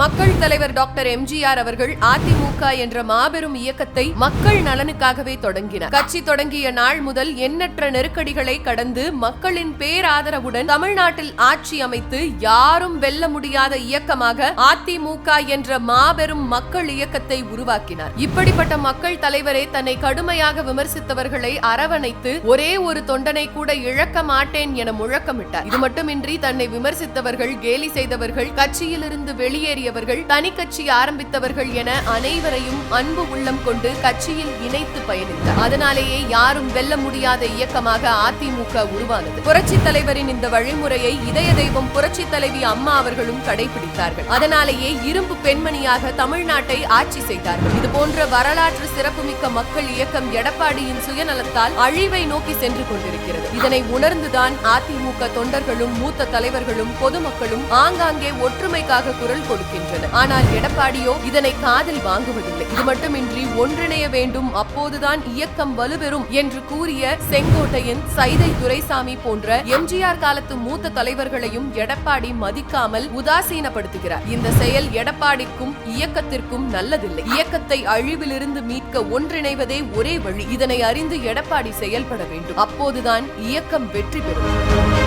மக்கள் தலைவர் டாக்டர் எம்ஜிஆர் அவர்கள் அதிமுக என்ற மாபெரும் இயக்கத்தை மக்கள் நலனுக்காகவே தொடங்கினார். கட்சி தொடங்கிய நாள் முதல் எண்ணற்ற நெருக்கடிகளை கடந்து மக்களின் பேராதரவுடன் தமிழ்நாட்டில் ஆட்சி அமைத்து யாரும் வெல்ல முடியாத இயக்கமாக அதிமுக என்ற மாபெரும் மக்கள் இயக்கத்தை உருவாக்கினார். இப்படிப்பட்ட மக்கள் தலைவரே தன்னை கடுமையாக விமர்சித்தவர்களை அரவணைத்து ஒரே ஒரு தொண்டனை கூட இழக்க மாட்டேன் என முழக்கமிட்டார். இது மட்டுமின்றி தன்னை விமர்சித்தவர்கள் கேலி செய்தவர்கள் கட்சியிலிருந்து வெளியேறிய தனி கட்சி ஆரம்பித்தவர்கள் என அனைவரையும் அன்பு உள்ளம் கொண்டு கட்சியில் இணைத்து பயணித்தார். அதனாலேயே யாரும் வெல்ல முடியாத இயக்கமாக அதிமுக உருவானது. புரட்சி தலைவரின் இந்த வழிமுறையை இதய தெய்வம் புரட்சி தலைவி அம்மா அவர்களும் கடைபிடித்தார்கள். அதனாலேயே இரும்பு பெண்மணியாக தமிழ்நாட்டை ஆட்சி செய்தார்கள். இது போன்ற வரலாற்று சிறப்புமிக்க மக்கள் இயக்கம் எடப்பாடியின் சுயநலத்தால் அழிவை நோக்கி சென்று கொண்டிருக்கிறது. இதனை உணர்ந்துதான் அதிமுக தொண்டர்களும் மூத்த தலைவர்களும் பொதுமக்களும் ஆங்காங்கே ஒற்றுமைக்காக குரல் கொடுக்கின்றனர் ஆனால் எடப்பாடியோ இதனை காதில் வாங்குவதில்லை. இது மட்டுமின்றி ஒன்றிணைய வேண்டும். அப்போதுதான் இயக்கம் வலுப்பெறும் என்று கூறிய செங்கோட்டையன் சைதை துரைசாமி போன்ற எம்ஜிஆர் காலத்து மூத்த தலைவர்களையும் எடப்பாடி மதிக்காமல் உதாசீனப்படுத்துகிறார். இந்த செயல் எடப்பாடிக்கும் இயக்கத்திற்கும் நல்லதில்லை. இயக்கத்தை அழிவிலிருந்து மீட்க ஒன்றிணைவதே ஒரே வழி. இதனை அறிந்து எடப்பாடி செயல்பட வேண்டும். அப்போதுதான் இயக்கம் வெற்றி பெறும்.